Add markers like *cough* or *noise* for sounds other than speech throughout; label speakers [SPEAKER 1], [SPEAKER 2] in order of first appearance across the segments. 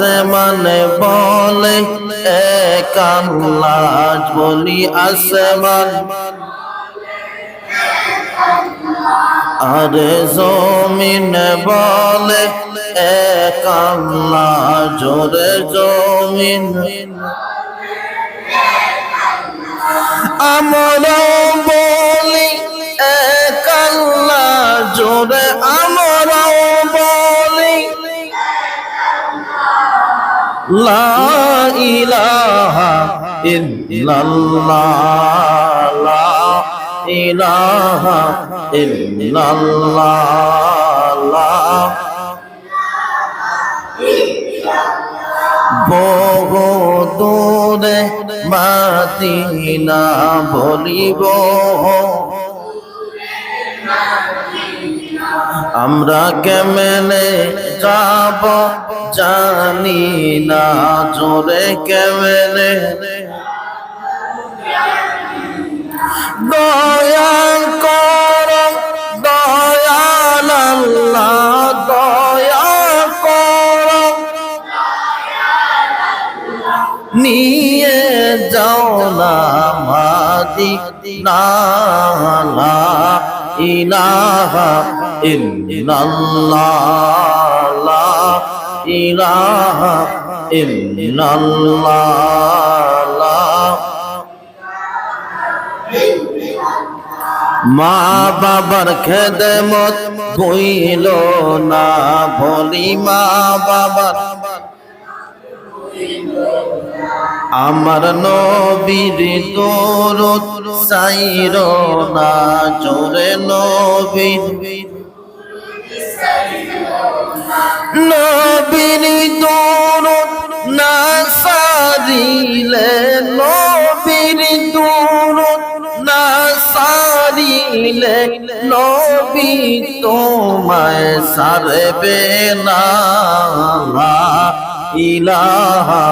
[SPEAKER 1] আসমানে বলে এক আল্লাহ বলি আসমান আরে জমিন বলে এক আল্লাহ জোরে জমিন। *laughs* আমরা লা ইলাহা ইল্লাল্লাহ লা ইলাহা ইল্লাল্লাহ। বহু দূরে মাদিনা বলিব। আমরা কেমনে যাব জানি না, জোরে কেমনে? দয়া কর, দয়াল দয়া কর। নিয়ে যাও না মাদি নালা ইলাহা ইল্লাল্লাহ লা ইলাহা ইল্লাল্লাহ মা বাবার খেদমত বইল না বলি মা বাবার আমার নবীর দরদ সাইর না, জোরে নবীর নবীর দরদ না সারিলে, নবীর দরদ না সারিলে, নবী তোমায় সারবে না। ইলাহা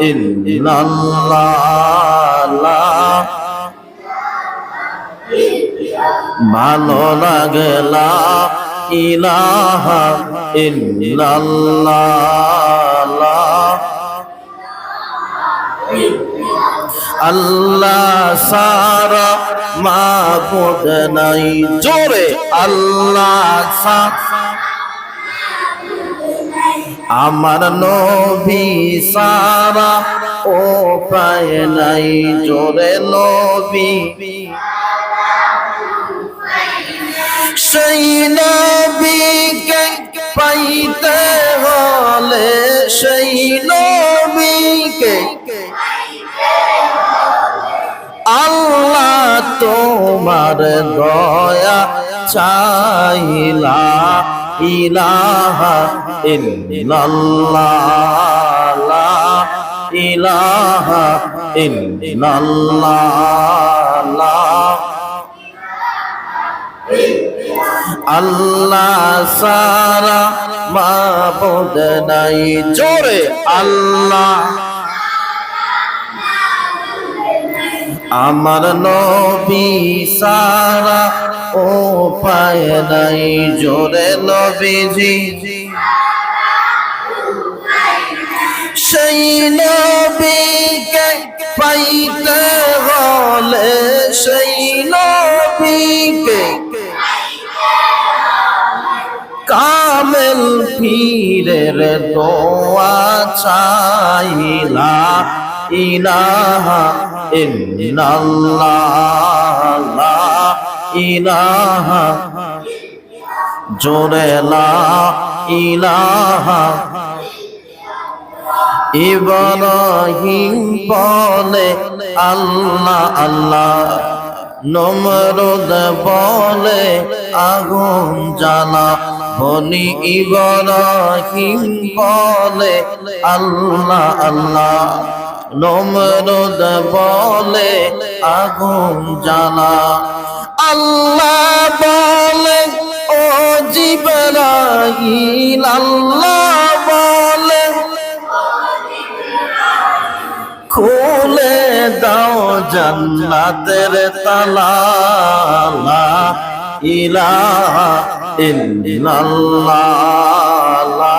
[SPEAKER 1] ইল্লাল্লাহ। ভালো লাগলা ইলাহা ইল্লাল্লাহ। আল্লাহ সারা মাবুদ নাই। জোরে আল্লাহ সারা আমার নবী সারা, ও পায় নাই জোরে নবী। সেই নবীকে পাইতে হলে সেই নবীকে আল্লাহ তোমার দয়া চাইলা। ইলাহা ইল্লাল্লাহ ইলাহা ইল্লাল্লাহ। লা আল্লাহ সারা মাবুদ নাই। জোরে আল্লাহ। আমার নবী সারা ও পায় নাই, জোরে নবীজি। সেই নবীকে পাইতে হলে সেই নবীকে কামেল পীরের দোয়া চাইলা। ইলাহা ইল্লাল্লাহ। ইলাহা, জোরে লা ইলাহা। ইব্রাহিম বলে, আল্লাহ আল্লাহ। নমরুদ বলে, আগুন জ্বালা। বলি ইব্রাহিম বলে, আল্লাহ আল্লাহ। নমরুদ বলে আগুন জ্বালা। আল্লাহ বলে, ও জিবরাইল, আল্লাহ বলে, খুলে দাও জান্নাতের তালা। ইলা ইল্লাল্লাহ লা